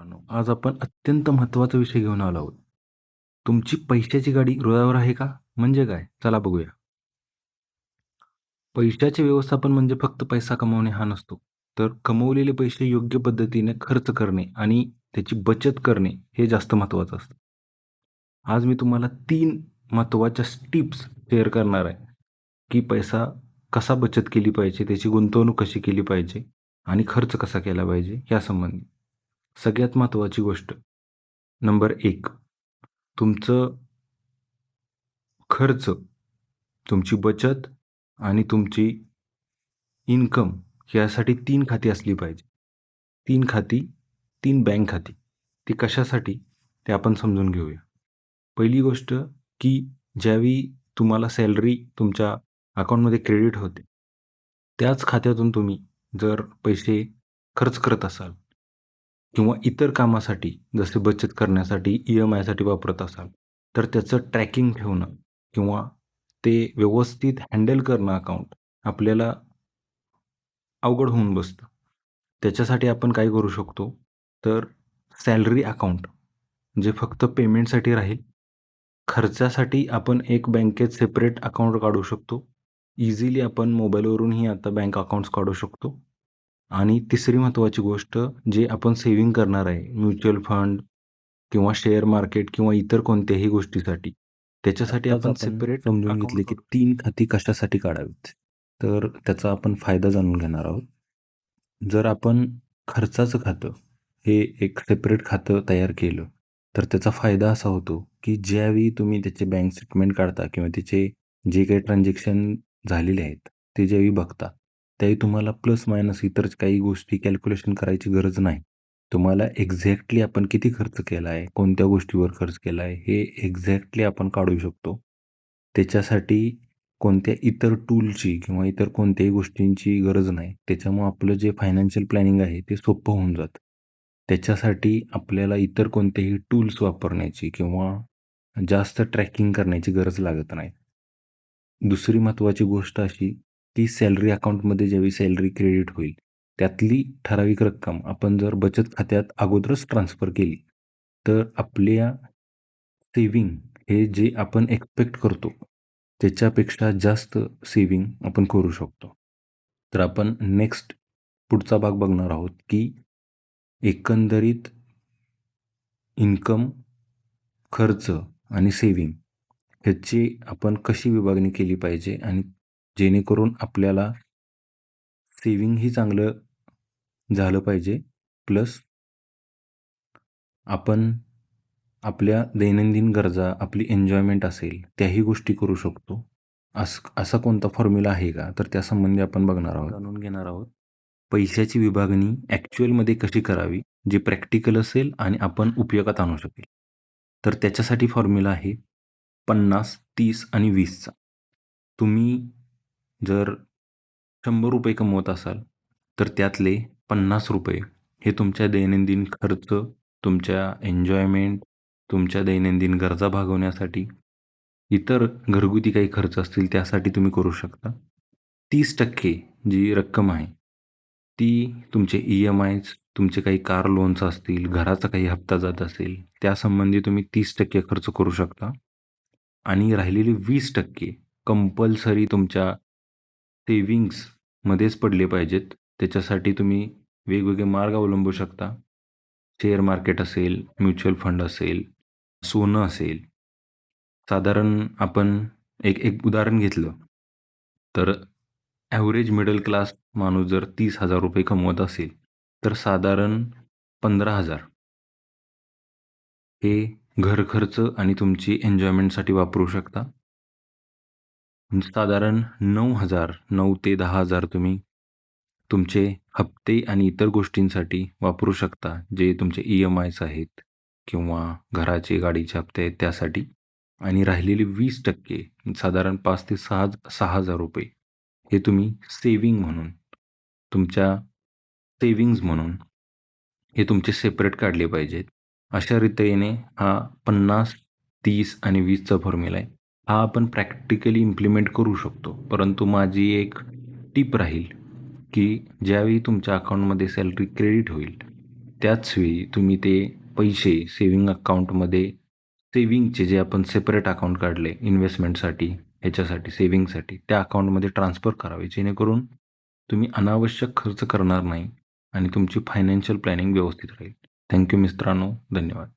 मित्रांनो आज आपण अत्यंत महत्त्वाचा विषय घेऊन आलो आहोत. तुमची पैशाची गाडी रुळावर आहे का? म्हणजे काय? चला बघूया. पैशाचे व्यवस्थापन म्हणजे फक्त पैसा कमवणे हा नसतो. तर कमवलेले पैसे योग्य पद्धतीने खर्च करणे आणि त्याची बचत करणे हे जास्त महत्त्वाचं असतं. आज मी तुम्हाला तीन महत्त्वाच्या टिप्स शेअर करणार आहे की पैसा कसा बचत केली पाहिजे त्याची गुंतवणूक कशी केली पाहिजे आणि खर्च कसा केला पाहिजे यासंबंधी. सगळ्यात महत्त्वाची गोष्ट. नंबर एक तुमचं खर्च तुमची बचत आणि तुमची इन्कम यासाठी तीन खाती असली पाहिजे. तीन खाती तीन बँक खाती. ती कशासाठी? ते आपण समजून घेऊया. पहिली गोष्ट की ज्यावेळी तुम्हाला सॅलरी तुमच्या अकाउंटमध्ये क्रेडिट होते त्याच खात्यातून तुम्ही जर पैसे खर्च करत असाल किंवा इतर कामासाठी जसे बचत करण्यासाठी ई एम आयसाठी वापरत असाल तर त्याचं ट्रॅकिंग ठेवणं किंवा ते व्यवस्थित हँडल करणं अकाउंट आपल्याला अवघड होऊन बसतं. त्याच्यासाठी आपण काय करू शकतो? तर सॅलरी अकाउंट जे फक्त पेमेंटसाठी राहील खर्चासाठी आपण एक बँकेत सेपरेट अकाउंट काढू शकतो. इझिली आपण मोबाईलवरूनही आता बँक अकाउंट्स काढू शकतो. आणि तिसरी महत्त्वाची गोष्ट जे आपण सेव्हिंग करणार आहे म्युच्युअल फंड किंवा शेअर मार्केट किंवा इतर कोणत्याही गोष्टीसाठी त्याच्यासाठी आपण सेपरेट समजून घेतले की. तीन खाती कशासाठी काढावीत तर त्याचा आपण फायदा जाणून घेणार आहोत जर आपण खर्चाचं खातं हे एक सेपरेट खातं तयार केलं तर त्याचा फायदा असा होतो की ज्यावेळी तुम्ही त्याचे बँक स्टेटमेंट काढता किंवा त्याचे जे काही ट्रान्झॅक्शन झालेले आहेत ते ज्यावेळी बघता त्याही तुम्हाला प्लस मायनस इतर काही गोष्टी कॅल्क्युलेशन करायची गरज नाही. तुम्हाला एक्झॅक्टली आपण किती खर्च केला आहे कोणत्या गोष्टीवर खर्च केला आहे हे एक्झॅक्टली आपण काढू शकतो. त्याच्यासाठी कोणत्या इतर टूलची किंवा इतर कोणत्याही गोष्टींची गरज नाही. त्याच्यामुळं आपलं जे फायनान्शियल प्लॅनिंग आहे ते सोपं होऊन जातं. त्याच्यासाठी आपल्याला इतर कोणतेही टूल्स वापरण्याची किंवा जास्त ट्रॅकिंग करण्याची गरज लागत नाही. दुसरी महत्त्वाची गोष्ट अशी की सॅलरी अकाउंटमध्ये ज्यावेळी सॅलरी क्रेडिट होईल त्यातली ठराविक रक्कम आपण जर बचत खात्यात अगोदरच ट्रान्सफर केली तर आपल्या सेविंग हे जे आपण एक्सपेक्ट करतो त्याच्यापेक्षा जास्त सेविंग आपण करू शकतो. तर आपण नेक्स्ट पुढचा भाग बघणार आहोत की एकंदरीत इन्कम खर्च आणि सेविंग ह्याची आपण कशी विभागणी केली पाहिजे आणि जेणेकरून आपल्याला सेविंगही चांगलं झालं पाहिजे. प्लस आपण आपल्या दैनंदिन गरजा आपली एन्जॉयमेंट असेल त्याही गोष्टी करू शकतो. अस असा कोणता फॉर्म्युला आहे का? तर त्यासंबंधी आपण बघणार आहोत. जाणून घेणार आहोत. पैशाची विभागणी ॲक्च्युअलमध्ये कशी करावी जे प्रॅक्टिकल असेल आणि आपण उपयोगात आणू शकेल. तर त्याच्यासाठी फॉर्म्युला आहे पन्नास तीस आणि वीसचा. तुम्ही जर शंभर रुपये कमवत असाल तर त्यातले पन्नास रुपये हे तुमच्या दैनंदिन खर्च तुमच्या एन्जॉयमेंट तुमच्या दैनंदिन गरजा भागवण्यासाठी इतर घरगुती काही खर्च असतील त्यासाठी तुम्ही करू शकता. तीस टक्के जी रक्कम आहे ती तुमचे ई एम आयज तुमचे काही कार लोन्स असतील घराचा काही हप्ता जात असेल त्यासंबंधी तुम्ही तीस टक्के खर्च करू शकता. आणि राहिलेले वीस टक्के कंपल्सरी तुमच्या सेविंग्समध्येच पडले पाहिजेत. त्याच्यासाठी तुम्ही वेगवेगळे मार्ग अवलंबू शकता. शेअर मार्केट असेल म्युच्युअल फंड असेल सोनं असेल. साधारण आपण एक एक उदाहरण घेतलं. तर ॲव्हरेज मिडल क्लास माणूस जर तीस हजार रुपये कमवत असेल तर साधारण पंधरा हजार. हे घर खर्च आणि तुमची एन्जॉयमेंटसाठी वापरू शकता. म्हणजे साधारण नऊ हजार नऊ ते दहा हजार तुम्ही तुमचे हप्ते आणि इतर गोष्टींसाठी वापरू शकता जे तुमचे ई एम आयज आहेत किंवा घराचे गाडीचे हप्ते आहेत त्यासाठी. आणि राहिलेले वीस टक्के साधारण पाच ते सहा सहा हजार रुपये हे तुम्ही सेविंग म्हणून तुमच्या सेविंग्ज म्हणून हे तुमचे सेपरेट काढले पाहिजेत. अशा रीतीने हा पन्नास तीस आणि वीसचा फॉर्म्युला आहे. हा आपण प्रॅक्टिकली इम्प्लिमेंट करू शकतो. परंतु माझी एक टीप राहील की ज्यावेळी तुमच्या अकाउंटमध्ये सॅलरी क्रेडिट होईल त्याचवेळी तुम्ही ते पैसे सेविंग अकाउंटमध्ये सेविंगचे जे आपण सेपरेट अकाउंट काढले इन्व्हेस्टमेंटसाठी ह्याच्यासाठी सेविंगसाठी त्या अकाउंटमध्ये ट्रान्सफर करावे. जेणेकरून तुम्ही अनावश्यक खर्च करणार नाही आणि तुमची फायनान्शियल प्लॅनिंग व्यवस्थित राहील. थँक्यू मित्रांनो. धन्यवाद.